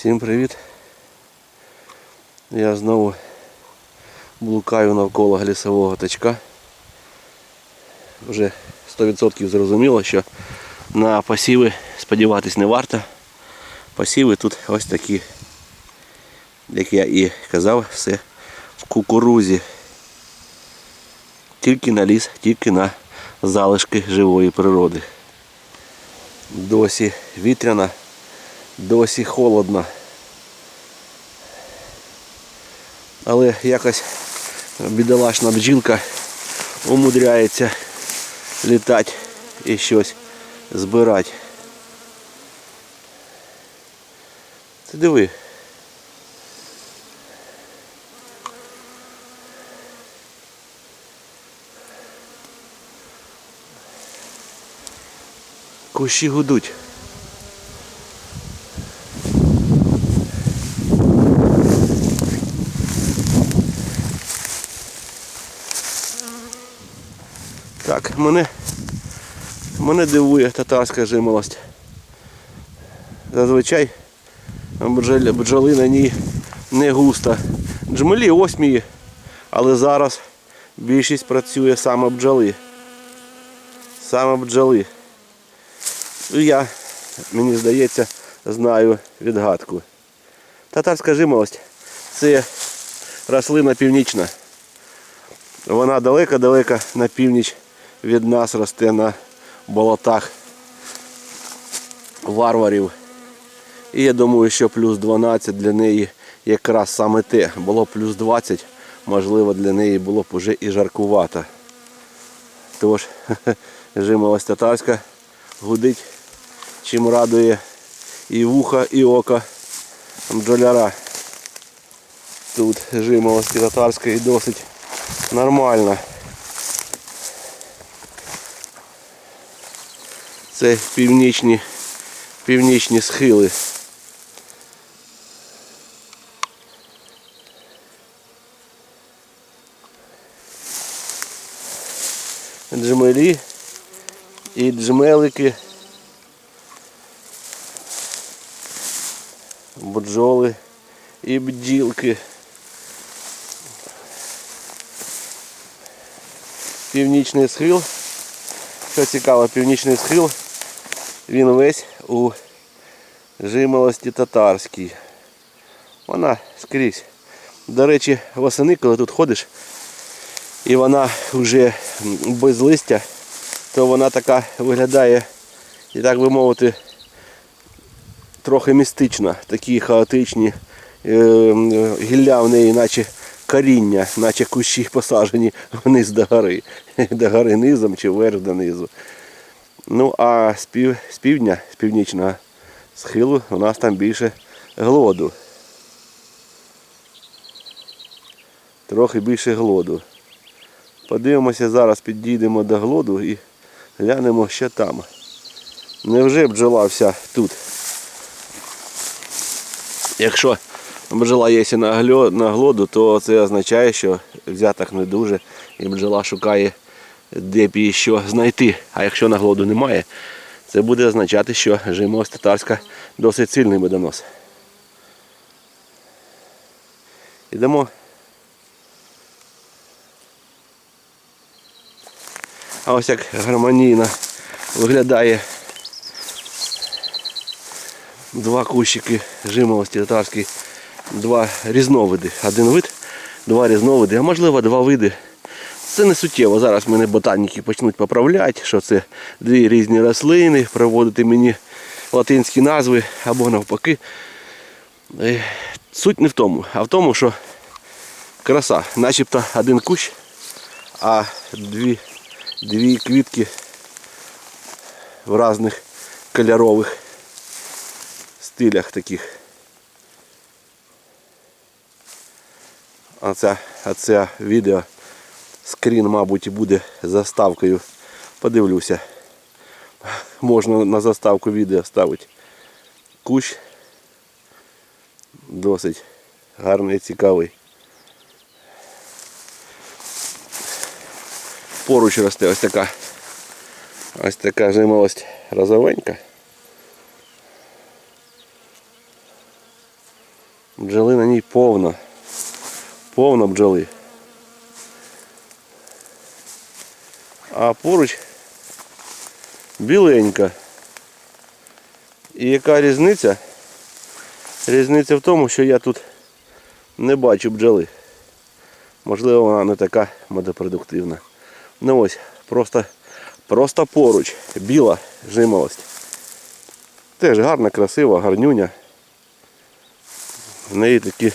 Всім привіт. Я знову блукаю навколо лісового тачка. Вже 100% зрозуміло, що на посіви сподіватись не варто. Посіви тут ось такі, як я і казав, все в кукурузі. Тільки на ліс, тільки на залишки живої природи. Досі вітряна, досі холодно. Але якось бідолашна бджілка умудряється літати і щось збирати. Ти диви. Кущі гудуть. Так, мене, мене дивує татарська жимолость. Зазвичай бджоли, на ній не густо. Джмелі осмії, але зараз більшість працює саме бджоли. Саме бджоли. Я, мені здається, знаю відгадку. Татарська жимолость це рослина північна. Вона далеко-далеко на північ від нас росте на болотах варварів. І я думаю, що плюс 12 для неї якраз саме те. Було плюс 20, можливо, для неї було б уже і жаркувато. Тож, жимолость татарська гудить, чим радує і вуха, і око бджоляра. Тут жимолості татарської досить нормально. Це північні, північні схили. Джмелі і джмелики. Бджоли і бджілки. Північний схил. Що цікаво, північний схил, він весь у жимолості татарській. Вона скрізь. До речі, восени, коли тут ходиш, і вона вже без листя, то вона така виглядає, і так би мовити, трохи містична. Такі хаотичні е, гілля в неї, наче коріння, наче кущі посаджені вниз до гори. До гори низом чи вверх донизу. Ну а з, пів, з півдня, з північного схилу у нас там більше глоду. Трохи більше глоду. Подивимося, зараз підійдемо до глоду і глянемо, що там. Невже бджола вся тут? Якщо бджола є на глоду, то це означає, що взяток не дуже і бджола шукає, де б її що знайти. А якщо на глоду немає, це буде означати, що жимость татарська досить сильний медонос. Ідемо. А ось як гармонійно виглядає два кущики жимолості татарської, два різновиди. Один вид, два різновиди, а можливо два види. Це не суттєво. Зараз мене ботаніки почнуть поправляти, що це дві різні рослини, проводити мені латинські назви або навпаки. Е, Суть не в тому, а в тому, що краса, начебто один кущ, а дві, дві квітки в різних кольорових стилях таких. А це, а це відео скрін, мабуть, буде заставкою. Подивлюся. Можна на заставку відео ставити. Кущ досить гарний цікавий. Поруч росте ось така ось така жимолость розовенька. Бджоли на ній повно. Повно бджоли. А поруч біленька. І яка різниця? Різниця в тому, що я тут не бачу бджоли. Можливо, вона не така медопродуктивна. Ну ось, просто, просто поруч. Біла жимолость. Теж гарна, красива, гарнюня. В неї такі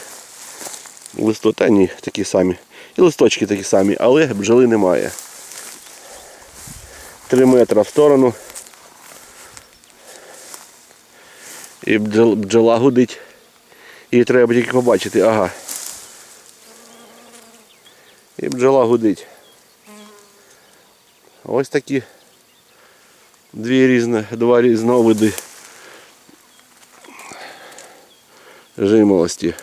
листота, такі самі. І листочки такі самі, але бджоли немає. Три метри в сторону. І бджола гудить. Її треба тільки побачити, ага. І бджола гудить. Ось такі дві різні, два різновиди жимолості.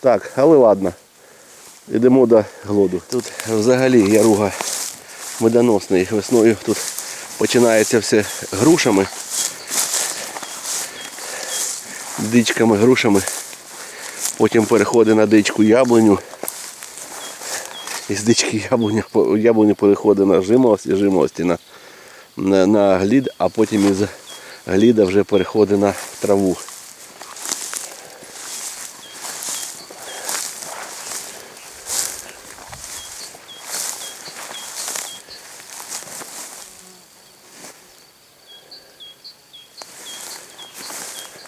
Так, але ладно. Йдемо до глоду. Тут взагалі яруга медоносний. Весною тут починається все грушами. Дичками, грушами. Потім переходить на дичку яблуню. Із дички яблуня, яблуні переходить на жимолость, із жимолості на, на, на глід, а потім із гліда вже переходить на траву.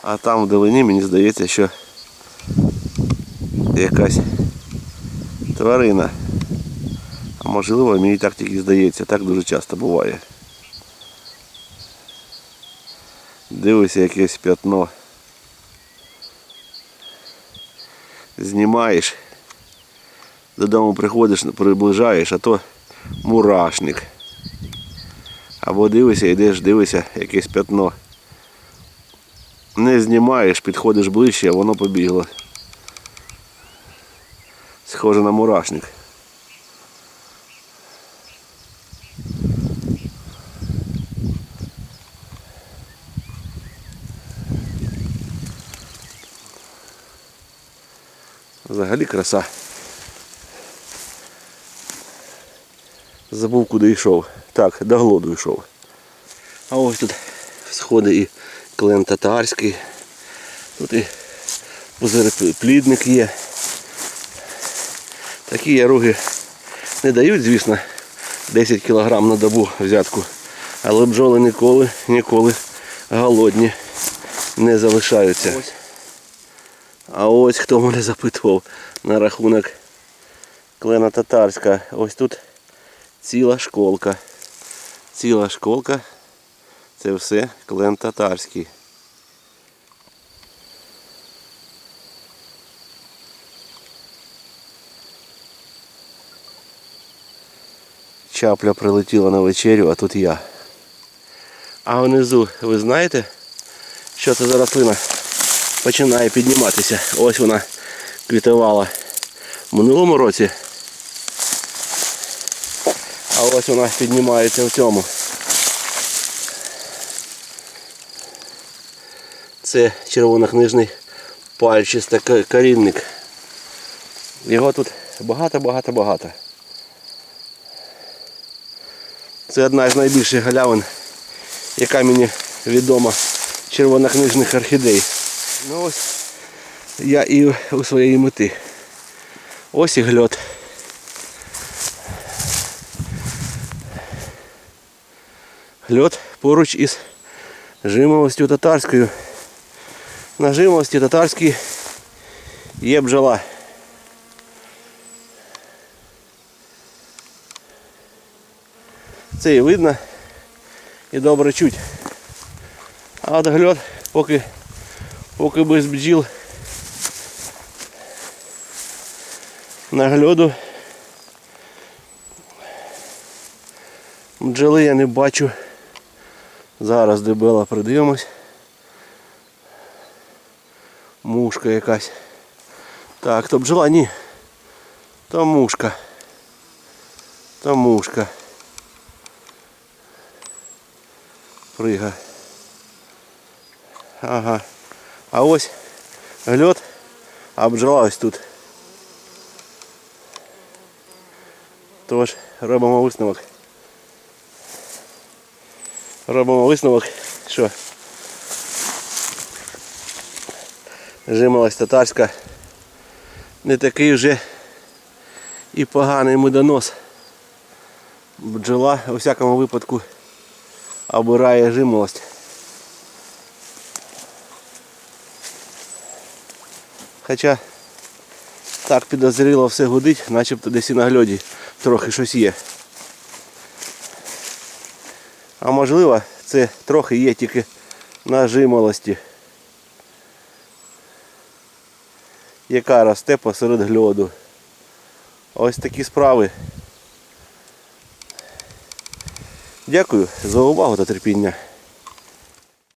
А там вдалині мені здається, що якась тварина. А можливо, мені так тільки здається, так дуже часто буває. Дивишся якесь п'ятно. Знімаєш. Додому приходиш, приближаєш, а то мурашник. Або дивишся, йдеш, дивишся якесь п'ятно. Не знімаєш, підходиш ближче, а воно побігло. Схоже на мурашник. Взагалі краса. Забув куди йшов. Так, до глоду йшов. А ось тут сходи і клен татарський. Тут і плідник є. Такі яруги не дають, звісно, 10 кг на добу взятку. Але бджоли ніколи, ніколи голодні не залишаються. А ось хто мене запитував на рахунок клена татарська. Ось тут ціла школка. Ціла школка. Це все клен татарський. Чапля прилетіла на вечерю, а тут я. А внизу, ви знаєте, що це за рослина? Починає підніматися. Ось вона квітувала в минулому році. А ось вона піднімається в цьому. Це червонокнижний пальчистий корінник. Його тут багато-багато-багато. Це одна з найбільших галявин, яка мені відома червонокнижних орхідей. Ну ось я і у своєї мети. Ось і гльот. Гльот поруч із жимолостю татарською. На жимолості татарській є бджола. Це і видно і добре чуть. А от гльот поки, поки без бджіл нагляду бджоли я не бачу. Зараз дебела придивимось. Мушка якась. Так, то бджола, ні. То мушка. То мушка. Прига. Ага. А ось гльот, а бджола ось тут. Тож робимо висновок. Робимо висновок, що жимолость татарська не такий вже і поганий медонос. Бджола у всякому випадку обирає жимолость. Хоча так підозріло все гудить, начебто десь і на гльоді трохи щось є. А можливо, це трохи є тільки на жимолості, яка росте посеред гльоду. Ось такі справи. Дякую за увагу та терпіння.